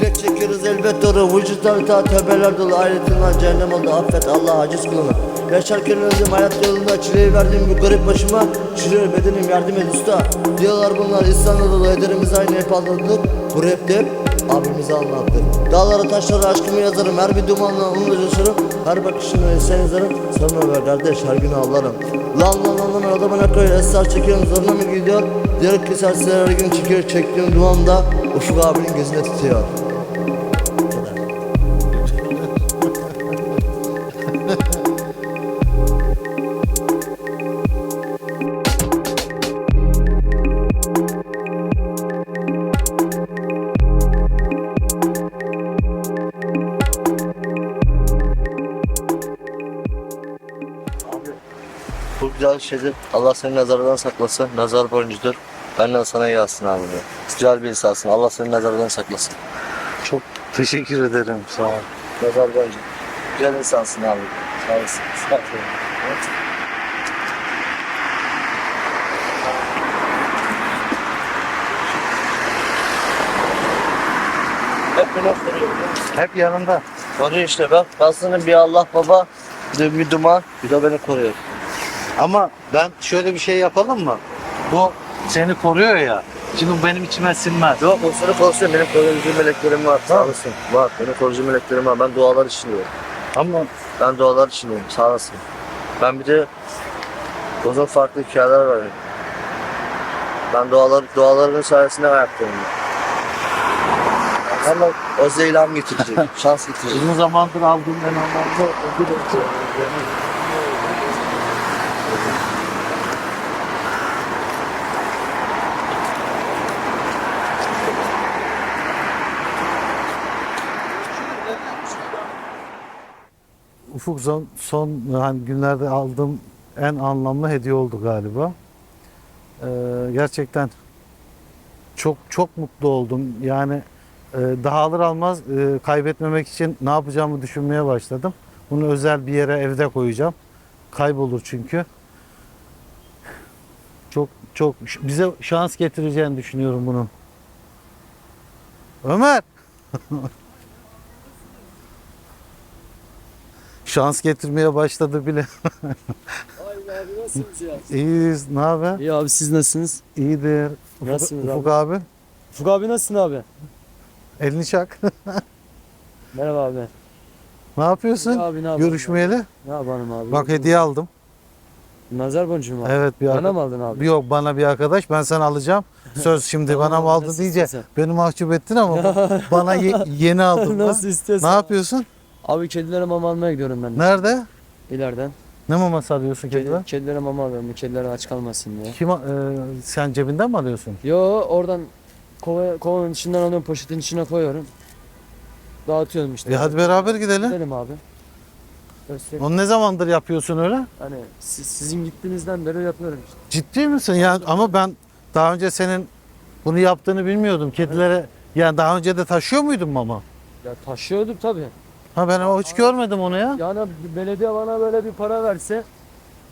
Çilek çekiyoruz elbet doğru Vücutlar ta tebeler dolu. Ayrıtından cehennem oldu affet Allah aciz kulunu Yaşarken öldüm hayat yolunda Çileyi verdim. Bu garip başıma Çürüyor bedenim yardım et usta. Diyorlar bunlar İslam'da dolu Ederimiz aynı hep aldattık Bu rapte hep abimizi anlattık Dağlara taşlara aşkımı yazarım Her bir dumanla onu da coşarım. Her bakışını sen yazarım Sorma be kardeş her gün ağlarım. Lan lan lan lan adamına koy Esrar çekiyorum zoruna mı gidiyor? Diyor ki serseler her gün çekiyor Çektiğim duamda Ufuk abinin gözüne tutuyor şeydir. Allah seni nazardan saklasın. Nazar boncudur. Benden sana gelsin abi. Güzel bir insansın. Allah seni nazardan saklasın. Çok teşekkür ederim. Sağ ol. Nazar boncu. Güzel insansın abi. Sağ olasın. Sağ ol. Hep beni koruyor. Hep yanında. Koruyor işte bak. Aslında bir Allah baba, bir duman, bir de beni koruyor. Ama ben şöyle bir şey yapalım mı? Bu seni koruyor ya. Şimdi bu benim içime sinmez. Yok o seni korusun. Benim koruyucu meleklerim var. Sağ olasın. Var. Benim koruyucu meleklerim var. Ben dualar işliyorum. Ama Ben dualar işliyorum. Sağ olasın. Ben bir de uzun farklı hikayeler var. Ben dualar, dualarımın sayesinde ayaktayım. Ama o zeylam getirecek. şans getirecek. uzun zamandır aldığım en anlamlı ödül Ufuk son, son hani günlerde aldığım en anlamlı hediye oldu galiba. Ee, gerçekten çok çok mutlu oldum. Yani e, daha alır almaz e, kaybetmemek için ne yapacağımı düşünmeye başladım. Bunu özel bir yere evde koyacağım. Kaybolur çünkü. Çok çok bize şans getireceğini düşünüyorum bunun. Ömer. şans getirmeye başladı bile. Ay abi nasılsınız ya? İyiyiz. Ne haber? İyi abi siz nasılsınız? İyidir. Ufuk, Nasılsınız Ufuk abi? Ufuk abi nasılsın abi? Elini çak. Merhaba abi. ne yapıyorsun? İyi abi ne? Görüşmeyeli. Ne yapalım abi? Bak hediye aldım. Nazar boncuğu mu abi? Evet bir Bana mı aldın abi? Yok bana bir arkadaş ben sana alacağım. Söz şimdi Tamam bana abi, mı aldın diyece istiyorsan. beni mahcup ettin ama bana ye- yeni aldım. Nasıl Ne istiyorsan. yapıyorsun? Abi kedilere mama almaya gidiyorum ben. Nerede? İleriden. Ne maması alıyorsun Kedi, kediden? kedilere mama alıyorum. Bu Kediler aç kalmasın diye. Kim, a- e, sen cebinden mi alıyorsun? Yo oradan kova, kovanın içinden alıyorum poşetin içine koyuyorum. Dağıtıyorum işte. E hadi beraber gidelim. Gidelim abi. Göstereyim. Onu ne zamandır yapıyorsun öyle? Hani siz, sizin gittiğinizden beri yapıyorum işte. Ciddi misin? Yani ama ben daha önce senin bunu yaptığını bilmiyordum. Kedilere yani daha önce de taşıyor muydun mama? Ya taşıyorduk tabii. Ha ben o hiç görmedim onu ya. Yani belediye bana böyle bir para verse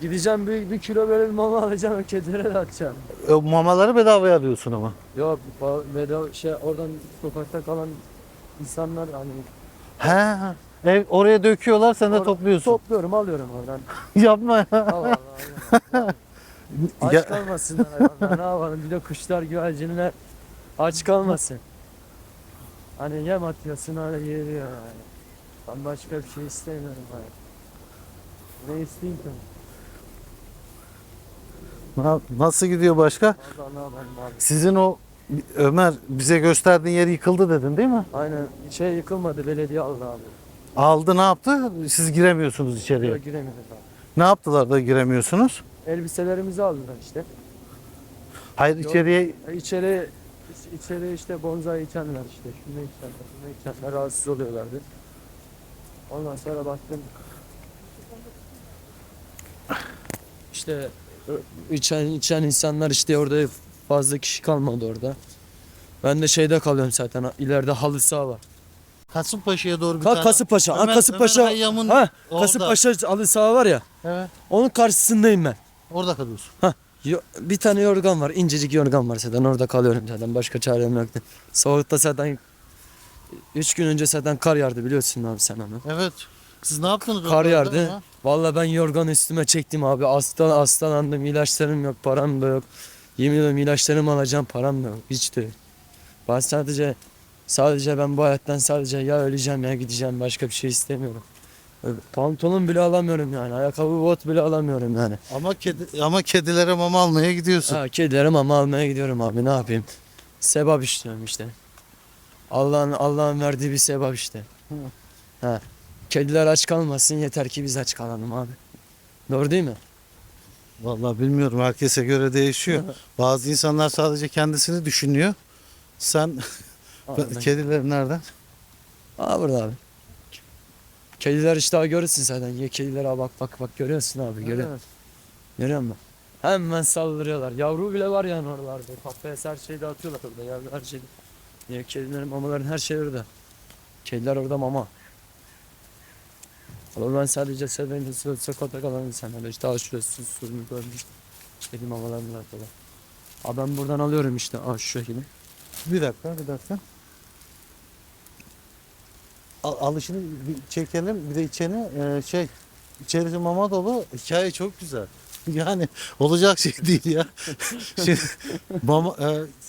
gideceğim bir, bir kilo böyle bir mama alacağım kedilere de atacağım. E, mamaları bedavaya alıyorsun ama. Yok bedava şey oradan sokakta kalan insanlar hani He. Ev oraya döküyorlar sen de Orada topluyorsun. topluyorum alıyorum oradan. Yapma ya. Allah Allah. Allah. Aç kalmasınlar hayvanlar ne yapalım bir de kuşlar güvercinler aç kalmasın. Hani yem atıyorsun öyle yeriyor yani. Ben başka bir şey istemiyorum hani. Ne isteyeyim ki? Na- Nasıl gidiyor başka? Vallahi ne yapalım abi. Sizin o Ömer bize gösterdiğin yer yıkıldı dedin değil mi? Aynen şey yıkılmadı belediye aldı abi. Aldı ne yaptı? Siz giremiyorsunuz içeriye. Böyle giremiyoruz abi. Ne yaptılar da giremiyorsunuz? Elbiselerimizi aldılar işte. Hayır içeriye E, İçeri içeri işte bonzai içenler işte. Şunu içenler, bunu içenler rahatsız oluyorlardı. Ondan sonra baktım. İşte içen içen insanlar işte orada fazla kişi kalmadı orada. Ben de şeyde kalıyorum zaten. ileride halı saha var. Kasımpaşa'ya doğru bir Ka tane. Kasımpaşa. Ha Ömer- Kasımpaşa. Ömer Hayyam'ın Ha orada. Kasımpaşa halı saha var ya. Evet. Onun karşısındayım ben. Orada kalıyorsun. Yo- bir tane yorgan var. incecik yorgan var zaten. Orada kalıyorum zaten. Başka çarem yoktu. Soğukta zaten Üç gün önce zaten kar yağdı biliyorsun abi sen onu. Evet. Siz ne yaptınız? Kar oralarda yağdı. ya? Vallahi ben yorgan üstüme çektim abi. Hasta, hastalandım. ilaçlarım yok. Param da yok. Yemin ediyorum ilaçlarımı alacağım. Param da yok. Hiç de yok. Ben sadece sadece ben bu hayattan sadece ya öleceğim ya gideceğim. Başka bir şey istemiyorum. Pantolon bile alamıyorum yani. Ayakkabı bot bile alamıyorum yani. Ama kedi ama kedilere mama almaya gidiyorsun. Ha, kedilerim ama almaya gidiyorum abi ne yapayım. Sebap işliyorum işte. Allah'ın Allah'ın verdiği bir sebap işte. Ha. Kediler aç kalmasın yeter ki biz aç kalalım abi. Doğru değil mi? Vallahi bilmiyorum herkese göre değişiyor. Bazı insanlar sadece kendisini düşünüyor. Sen kediler nereden? Aa burada abi. Kediler işte abi görürsün zaten. Ye kedilere bak bak bak görüyorsun abi görüyor. Evet. Görüyor musun? Hemen saldırıyorlar. Yavru bile var yani oralarda. Kafes her şeyi dağıtıyorlar orada. Yavru her şeyi. Niye kedilerin mamaların her şey orada. Kediler orada mama. Ama ben sadece sevdiğim sokakta kalan insanlar. İşte al şurası suyunu görmüş. Kedi mamalarını dağıtıyorlar. Abi ben buradan alıyorum işte. Aa şu şekilde. Bir dakika, bir dakika. Al, alışını bir çekelim. Bir de içeni e, şey içerisi mama dolu. Hikaye çok güzel. Yani olacak şey değil ya. Şimdi, mama, e,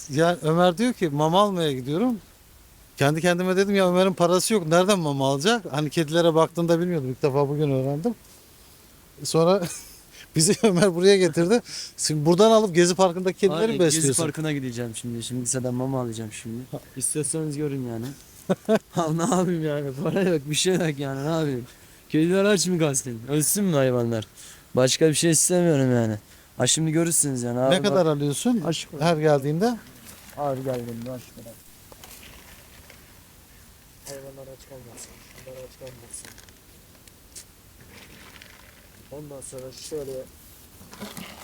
yani Ömer diyor ki mama almaya gidiyorum. Kendi kendime dedim ya Ömer'in parası yok. Nereden mama alacak? Hani kedilere baktığında bilmiyordum. İlk defa bugün öğrendim. Sonra bizi Ömer buraya getirdi. Şimdi buradan alıp Gezi Parkı'ndaki kedileri Aynen, mi Gezi besliyorsun? Parkı'na gideceğim şimdi. Şimdi liseden mama alacağım şimdi. İstiyorsanız görün yani. ha, ne yapayım yani? Para yok, bir şey yok yani. Ne yapayım? Kediler aç mı kalsın? Ölsün mü hayvanlar? Başka bir şey istemiyorum yani. Ha şimdi görürsünüz yani. Abi Ne kadar alıyorsun Aç her geldiğinde? Ağır geldim ben şuna. Hayvanlar aç kalmasın. Şunlar aç kalmasın. Ondan sonra şöyle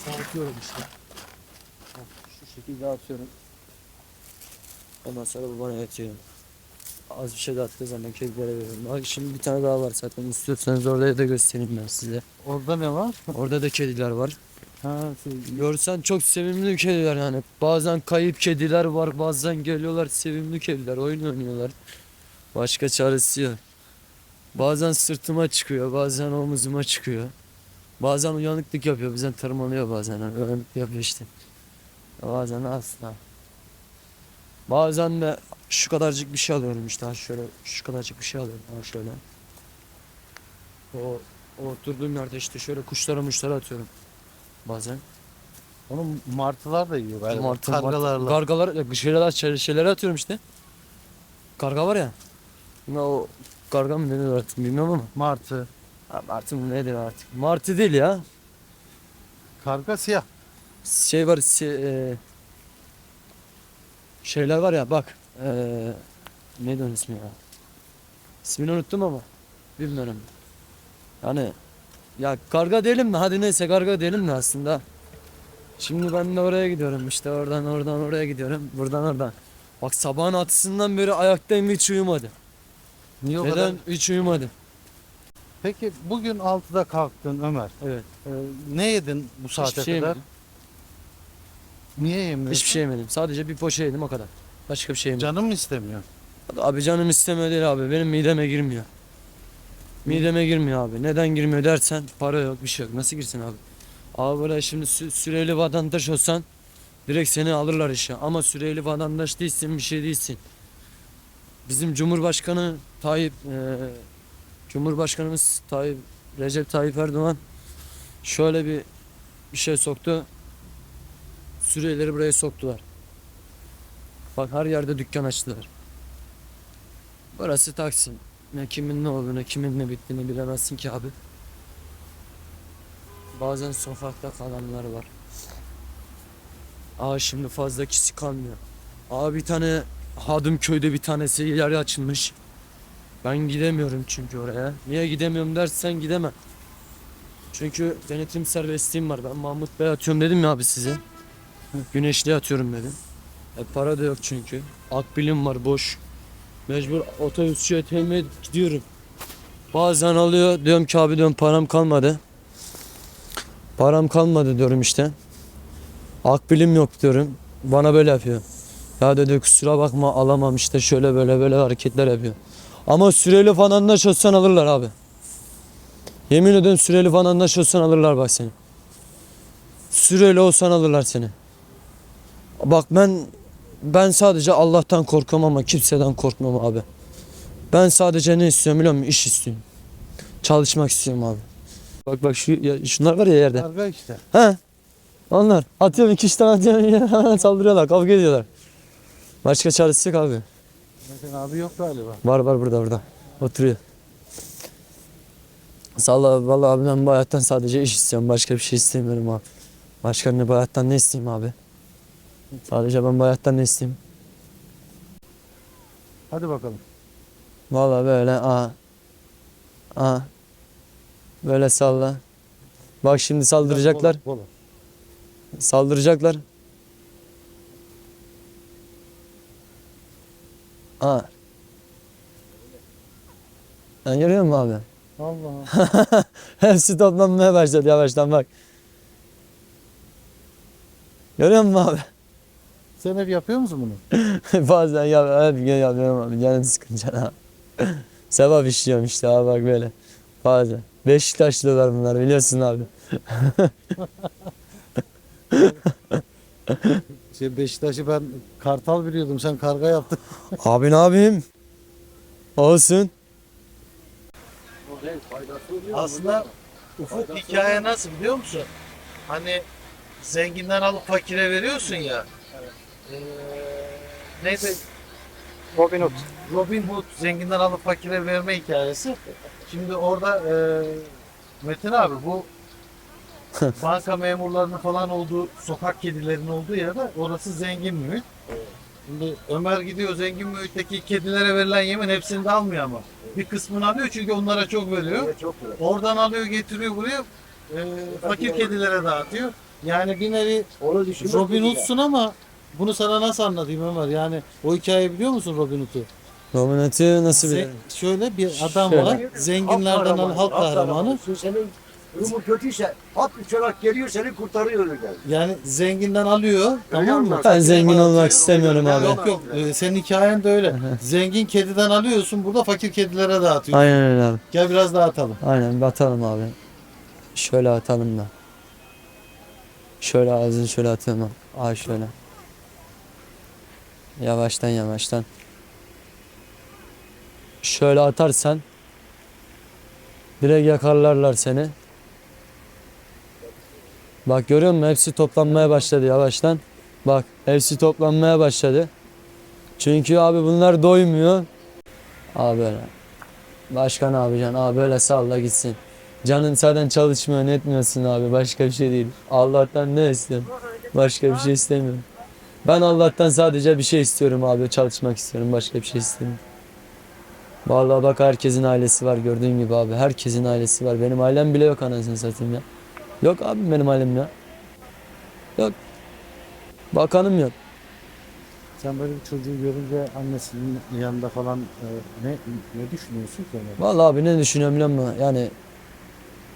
dağıtıyorum işte. Heh, Şu şekilde atıyorum. Ondan sonra bu bana yetiyor. Az bir şey dağıttığı zaman kedilere veriyorum. Bak şimdi bir tane daha var zaten. İstiyorsanız orada da göstereyim ben size. Orada ne var? Orada da kediler var. Ha, şey, Görsen çok sevimli kediler yani. Bazen kayıp kediler var, bazen geliyorlar sevimli kediler, oyun oynuyorlar. Başka çaresi yok. Bazen sırtıma çıkıyor, bazen omuzuma çıkıyor. Bazen uyanıklık yapıyor, bizden tırmanıyor bazen. Yani uyanıklık yapıyor işte. Bazen asla. Bazen de şu kadarcık bir şey alıyorum işte. Şöyle şu kadarcık bir şey alıyorum. Ha şöyle. O, o oturduğum yerde işte şöyle kuşlara muşlara atıyorum. Bazen. onu martılar da yiyor galiba. Martı, Kargalarla. yok, şeyler, şey- şeyleri atıyorum işte. Karga var ya. Ne o karga mı denir artık bilmiyorum ama. Martı. Ha, Martı mı nedir artık? Martı değil ya. Karga siyah. Şey var si- e, şeyler var ya bak. E, neydi onun ismi ya? İsmini unuttum ama. Bilmiyorum. Yani ya karga diyelim mi? Hadi neyse karga diyelim de aslında. Şimdi ben de oraya gidiyorum işte oradan oradan oraya gidiyorum. Buradan oradan. Bak sabahın altısından beri ayaktayım hiç uyumadım. Niye o Neden? kadar? Hiç uyumadım. Peki bugün 6'da kalktın Ömer. Evet. Ee, ne yedin bu saate Hiçbir şey kadar? yemedim. Niye yemiyorsun? Hiçbir şey yemedim. Sadece bir poğaça yedim o kadar. Başka bir şey yemedim. Canım mı istemiyor? Abi canım istemiyor değil abi. Benim mideme girmiyor. Mideme girmiyor abi. Neden girmiyor dersen para yok bir şey yok. Nasıl girsin abi? Abi böyle şimdi sü- süreli vatandaş olsan direkt seni alırlar işe. Ama süreli vatandaş değilsin bir şey değilsin. Bizim Cumhurbaşkanı Tayyip eee, Cumhurbaşkanımız Tayyip Recep Tayyip Erdoğan şöyle bir bir şey soktu. Suriyelileri buraya soktular. Bak her yerde dükkan açtılar. Burası Taksim. Ne kimin ne olduğunu, kimin ne bittiğini bilemezsin ki abi. Bazen sokakta kalanlar var. Aa şimdi fazla kişi kalmıyor. Aa bir tane Hadım köyde bir tanesi yer açılmış. Ben gidemiyorum çünkü oraya. Niye gidemiyorum dersen gidemem. Çünkü denetim serbestliğim var. Ben Mahmut Bey atıyorum dedim ya abi size. Güneşli atıyorum dedim. E para da yok çünkü. Akbilim var boş. Mecbur otobüsçü öteyime gidiyorum. Bazen alıyor diyorum ki abi diyorum param kalmadı. Param kalmadı diyorum işte. Akbilim yok diyorum. Bana böyle yapıyor. Ya dedi kusura bakma alamam işte şöyle böyle böyle hareketler yapıyor. Ama süreli falan da alırlar abi. Yemin ederim süreli falan da alırlar bak seni. Süreli olsan alırlar seni. Bak ben ben sadece Allah'tan korkmam ama kimseden korkmam abi. Ben sadece ne istiyorum biliyor musun? İş istiyorum. Çalışmak istiyorum abi. Bak bak şu ya, şunlar var ya yerde. Karga işte. He. Onlar. Atıyorum iki üç tane atıyorum saldırıyorlar. Kavga ediyorlar. Başka çaresi yok abi. Metin abi yok galiba. Var var burada burada. Oturuyor. Salla vallahi abi ben bu hayattan sadece iş istiyorum. Başka bir şey istemiyorum abi. Başka ne bu hayattan ne isteyeyim abi? Sadece ben bu hayattan ne isteyeyim? Hadi bakalım. Vallahi böyle aa. Aa. Böyle salla. Bak şimdi saldıracaklar. Bol, bol. Saldıracaklar. Aa. Ben görüyor musun abi? Allah. Hepsi toplanmaya başladı yavaştan bak. Görüyor musun abi? Sen hep yapıyor musun bunu? Bazen ya hep gün yapıyorum abi. Canım sıkınca ha. Sevap işliyorum işte abi bak böyle. Bazen. Beşiktaşlılar bunlar biliyorsun abi. Şey Beşiktaş'ı ben kartal biliyordum. Sen karga yaptın. Abi ne yapayım? Olsun. Aslında ufuk hikaye nasıl biliyor musun? Hani zenginden alıp fakire veriyorsun ya. Ee, neydi? Robin Hood. Robin Hood zenginden alıp fakire verme hikayesi. Şimdi orada e, Metin abi bu banka memurlarının falan olduğu, sokak kedilerinin olduğu yerde orası zengin mühit. Şimdi Ömer gidiyor zengin mühitteki kedilere verilen yemin hepsini de almıyor ama. Bir kısmını alıyor çünkü onlara çok veriyor. Oradan alıyor getiriyor buraya e, fakir kedilere dağıtıyor. Yani bir nevi Robin. Hood'sun ama bunu sana nasıl anlatayım Ömer? Yani o hikayeyi biliyor musun Robin Hood'u? Dominatı nasıl Ze- bilir? şöyle bir adam Şöyle. var. Zenginlerden al halk kahramanı. Senin durumun kötüyse hat uçarak geliyor seni kurtarıyor öyle geldi. Yani zenginden alıyor tamam mı? Ben zengin olmak istemiyorum abi. Yok yok e, senin hikayen de öyle. Zengin kediden alıyorsun burada fakir kedilere dağıtıyorsun. Aynen öyle abi. Gel biraz dağıtalım. Aynen bir atalım abi. Şöyle atalım da. Şöyle ağzını şöyle atalım abi. Ay şöyle. Yavaştan yavaştan. Şöyle atarsan direkt yakarlarlar seni. Bak görüyor musun? Hepsi toplanmaya başladı yavaştan. Bak hepsi toplanmaya başladı. Çünkü abi bunlar doymuyor. Abi böyle. Başka ne yapacaksın? Abi böyle salla gitsin. Canın zaten çalışmıyor, etmiyorsun abi. Başka bir şey değil. Allah'tan ne istiyorsun? Başka bir şey istemiyorum. Ben Allah'tan sadece bir şey istiyorum abi. Çalışmak istiyorum. Başka bir şey istemiyorum. Vallahi bak herkesin ailesi var gördüğün gibi abi. Herkesin ailesi var. Benim ailem bile yok anasını satayım ya. Yok abi benim ailem ya. Yok. Bakanım yok. Sen böyle bir çocuğu görünce annesinin yanında falan e, ne ne düşünüyorsun ki? Vallahi abi ne düşünüyorum biliyor musun? Yani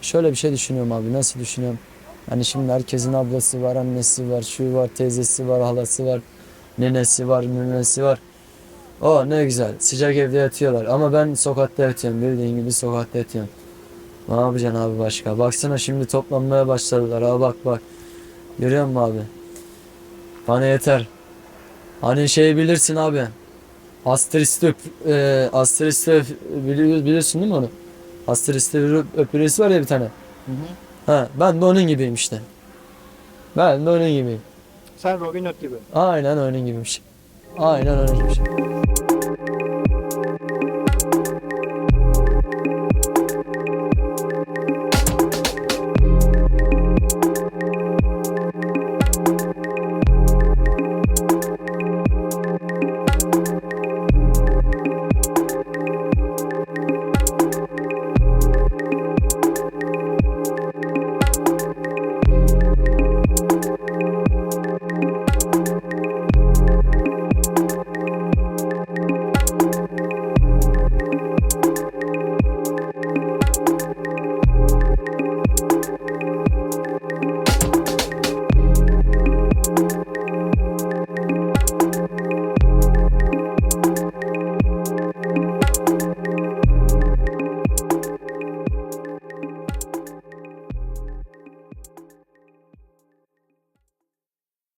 şöyle bir şey düşünüyorum abi. Nasıl düşünüyorum? Hani şimdi herkesin ablası var, annesi var, şu var, teyzesi var, halası var, nenesi var, nenesi var. O ne güzel. Sıcak evde yatıyorlar. Ama ben sokakta yatıyorum. Bildiğin gibi sokakta yatıyorum. Ne yapacaksın abi başka? Baksana şimdi toplanmaya başladılar. Ha bak bak. Görüyor musun abi? Bana yeter. Hani şey bilirsin abi. Asteristop, e, Asteristop biliyor, biliyorsun değil mi onu? Asteristop öpüresi var ya bir tane. Ha, ben de onun gibiyim işte. Ben de onun gibiyim. Sen Robin Hood gibi. Aynen onun gibiymiş. Aynen onun gibi.